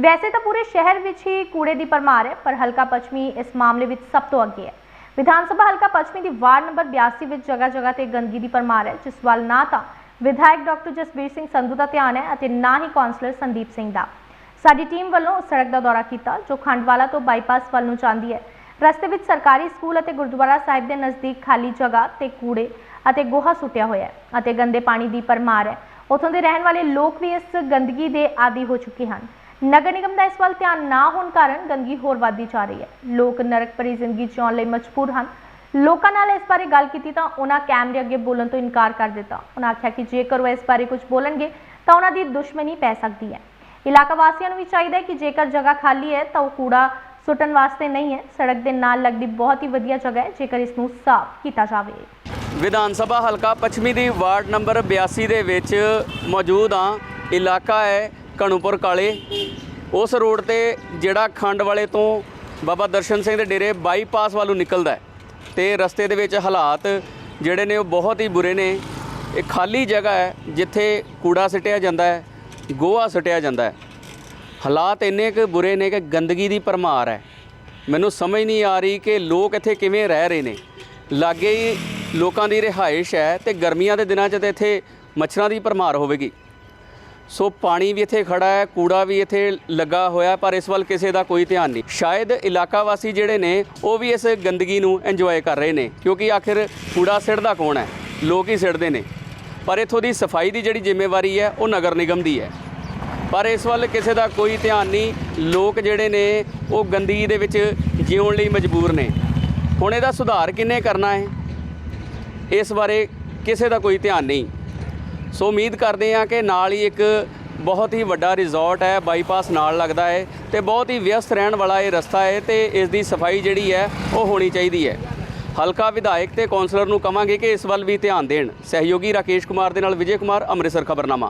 ਵੈਸੇ ਤਾਂ ਪੂਰੇ ਸ਼ਹਿਰ ਵਿੱਚ ਹੀ ਕੂੜੇ ਦੀ ਪਰਮਾਰ ਹੈ, ਪਰ ਹਲਕਾ ਪੱਛਮੀ ਇਸ ਮਾਮਲੇ ਵਿੱਚ ਸਭ ਤੋਂ ਅੱਗੇ ਹੈ। ਵਿਧਾਨ ਸਭਾ ਹਲਕਾ ਪੱਛਮੀ ਦੀ ਵਾਰਡ ਨੰਬਰ 82 ਵਿੱਚ ਜਗ੍ਹਾ ਜਗ੍ਹਾ ਤੇ ਗੰਦਗੀ ਦੀ ਪਰਮਾਰ ਹੈ, ਜਿਸ ਵੱਲ ਨਾ ਤਾਂ ਵਿਧਾਇਕ ਡਾਕਟਰ ਜਸਬੀਰ ਸਿੰਘ ਸੰਧੂ ਦਾ ਧਿਆਨ ਹੈ ਅਤੇ ਨਾ ਹੀ ਕੌਂਸਲਰ ਸੰਦੀਪ ਸਿੰਘ ਦਾ। ਸਾਡੀ ਟੀਮ ਵੱਲੋਂ ਉਸ ਸੜਕ ਦਾ ਦੌਰਾ ਕੀਤਾ, ਜੋ ਖੰਡਵਾਲਾ ਤੋਂ ਬਾਈਪਾਸ ਵੱਲ ਨੂੰ ਜਾਂਦੀ ਹੈ। ਰਸਤੇ ਵਿੱਚ ਸਰਕਾਰੀ ਸਕੂਲ ਅਤੇ ਗੁਰਦੁਆਰਾ ਸਾਹਿਬ ਦੇ ਨਜ਼ਦੀਕ ਖਾਲੀ ਜਗ੍ਹਾ ਤੇ ਕੂੜੇ ਅਤੇ ਗੋਹਾ ਸੁੱਟਿਆ ਹੋਇਆ ਹੈ ਅਤੇ ਗੰਦੇ ਪਾਣੀ ਦੀ ਪਰਮਾਰ ਹੈ। ਉੱਥੋਂ ਦੇ ਰਹਿਣ ਵਾਲੇ ਲੋਕ ਵੀ ਇਸ ਗੰਦਗੀ ਦੇ ਆਦੀ ਹੋ ਚੁੱਕੇ ਹਨ। ਨਗਰ ਨਿਗਮ ਦਾ ਇਸ ਵੱਲ ਧਿਆਨ ਨਾ ਹੋਣ ਕਾਰਨ ਗੰਦਗੀ ਹੋਰ ਵੱਧਦੀ ਜਾ ਰਹੀ ਹੈ। ਲੋਕ ਨਰਕ ਭਰੀ ਜ਼ਿੰਦਗੀ ਜਿਉਣ ਲਈ ਮਜਬੂਰ ਹਨ। ਲੋਕਾਂ ਨਾਲ ਇਸ ਬਾਰੇ ਗੱਲ ਕੀਤੀ ਤਾਂ ਉਹਨਾਂ ਕੈਮਰੇ ਅੱਗੇ ਬੋਲਣ ਤੋਂ ਇਨਕਾਰ ਕਰ ਦਿੱਤਾ। ਉਹਨਾਂ ਆਖਿਆ ਕਿ ਜੇਕਰ ਉਹ ਇਸ ਬਾਰੇ ਕੁਝ ਬੋਲਣਗੇ, ਤਾਂ ਉਹਨਾਂ ਦੀ ਦੁਸ਼ਮਣੀ ਪੈ ਸਕਦੀ ਹੈ। ਇਲਾਕਾ ਵਾਸੀਆਂ ਨੂੰ ਵੀ ਚਾਹੀਦਾ ਹੈ ਕਿ ਜੇਕਰ ਜਗ੍ਹਾ ਖਾਲੀ ਹੈ, ਤਾਂ ਉਹ ਕੂੜਾ ਸੁੱਟਣ ਵਾਸਤੇ ਨਹੀਂ ਹੈ। ਸੜਕ ਦੇ ਨਾਲ ਲੱਗਦੀ ਬਹੁਤ ਹੀ ਵਧੀਆ ਜਗ੍ਹਾ ਹੈ, ਜੇਕਰ ਇਸ ਨੂੰ ਸਾਫ਼ ਕੀਤਾ ਜਾਵੇ। ਵਿਧਾਨ ਸਭਾ ਹਲਕਾ ਪੱਛਮੀ ਦੀ ਵਾਰਡ ਨੰਬਰ 82 ਦੇ ਵਿੱਚ ਮੌਜੂਦ ਹਾਂ। ਇਲਾਕਾ ਹੈ ਕਣੂਪੁਰ ਕਾਲੇ। ਉਸ ਰੋਡ ਤੇ ਜਿਹੜਾ ਖੰਡ ਵਾਲੇ ਤੋਂ ਬਾਬਾ ਦਰਸ਼ਨ ਸਿੰਘ ਦੇ ਡੇਰੇ ਬਾਈਪਾਸ ਵੱਲੋਂ ਨਿਕਲਦਾ ਹੈ ਤੇ ਰਸਤੇ ਦੇ ਵਿੱਚ ਹਾਲਾਤ ਜਿਹੜੇ ਨੇ ਉਹ ਬਹੁਤ ਹੀ ਬੁਰੇ ਨੇ। ਇਹ ਖਾਲੀ ਜਗ੍ਹਾ ਹੈ ਜਿੱਥੇ ਕੂੜਾ ਸਿੱਟਿਆ ਜਾਂਦਾ ਹੈ, ਗੋਹਾ ਸਿੱਟਿਆ ਜਾਂਦਾ ਹੈ। ਹਾਲਾਤ ਇੰਨੇ ਕੁ ਬੁਰੇ ਨੇ ਕਿ ਗੰਦਗੀ ਦੀ ਭਰਮਾਰ ਹੈ। ਮੈਨੂੰ ਸਮਝ ਨਹੀਂ ਆ ਰਹੀ ਕਿ ਲੋਕ ਇੱਥੇ ਕਿਵੇਂ ਰਹਿ ਰਹੇ ਨੇ। ਲਾਗੇ ਹੀ ਲੋਕਾਂ ਦੀ ਰਿਹਾਇਸ਼ ਹੈ ਤੇ ਗਰਮੀਆਂ ਦੇ ਦਿਨਾਂ 'ਚ ਤੇ ਇੱਥੇ ਮੱਛਰਾਂ ਦੀ ਭਰਮਾਰ ਹੋਵੇਗੀ। ਸੋ ਪਾਣੀ ਵੀ ਇੱਥੇ ਖੜਾ ਹੈ, ਕੂੜਾ ਵੀ ਇੱਥੇ ਲੱਗਾ ਹੋਇਆ ਪਰ ਇਸ ਵੱਲ ਕਿਸੇ ਦਾ ਕੋਈ ਧਿਆਨ ਨਹੀਂ। ਸ਼ਾਇਦ ਇਲਾਕਾ ਵਾਸੀ ਜਿਹੜੇ ਨੇ, ਉਹ ਵੀ ਇਸ ਗੰਦਗੀ ਨੂੰ ਇੰਜੋਏ ਕਰ ਰਹੇ ਨੇ, ਕਿਉਂਕਿ ਆਖਿਰ ਕੂੜਾ ਸਿੱਟਦਾ ਕੌਣ ਹੈ? ਲੋਕ ਹੀ ਸਿੱਟਦੇ ਨੇ। ਪਰ ਇੱਥੋਂ ਦੀ ਸਫ਼ਾਈ ਦੀ ਜਿਹੜੀ ਜ਼ਿੰਮੇਵਾਰੀ ਹੈ, ਉਹ ਨਗਰ ਨਿਗਮ ਦੀ ਹੈ। ਪਰ ਇਸ ਵੱਲ ਕਿਸੇ ਦਾ ਕੋਈ ਧਿਆਨ ਨਹੀਂ। ਲੋਕ ਜਿਹੜੇ ਨੇ, ਉਹ ਗੰਦਗੀ ਦੇ ਵਿੱਚ ਜਿਉਣ ਲਈ ਮਜਬੂਰ ਨੇ। ਹੁਣ ਇਹਦਾ ਸੁਧਾਰ ਕਿੰਨੇ ਕਰਨਾ ਹੈ? ਇਸ ਬਾਰੇ ਕਿਸੇ ਦਾ ਕੋਈ ਧਿਆਨ ਨਹੀਂ। ਸੋ ਉਮੀਦ ਕਰਦੇ ਹਾਂ ਕਿ ਨਾਲ ਹੀ ਇੱਕ ਬਹੁਤ ਹੀ ਵੱਡਾ ਰਿਜ਼ੋਰਟ ਹੈ ਬਾਈਪਾਸ ਨਾਲ ਲੱਗਦਾ ਹੈ ਤੇ ਬਹੁਤ ਹੀ ਵਿਅਸਤ ਰਹਿਣ ਵਾਲਾ ਇਹ ਰਸਤਾ ਹੈ ਤੇ ਇਸ ਦੀ ਸਫ਼ਾਈ ਜਿਹੜੀ ਹੈ ਉਹ ਹੋਣੀ ਚਾਹੀਦੀ ਹੈ। ਹਲਕਾ ਵਿਧਾਇਕ ਤੇ ਕੌਂਸਲਰ ਨੂੰ ਕਵਾਂਗੇ ਕਿ ਇਸ ਵੱਲ ਵੀ ਧਿਆਨ ਦੇਣ। ਸਹਿਯੋਗੀ ਰਾਕੇਸ਼ ਕੁਮਾਰ ਦੇ ਨਾਲ ਵਿਜੇ ਕੁਮਾਰ, ਅੰਮ੍ਰਿਤਸਰ ਖਬਰਨਾਮਾ।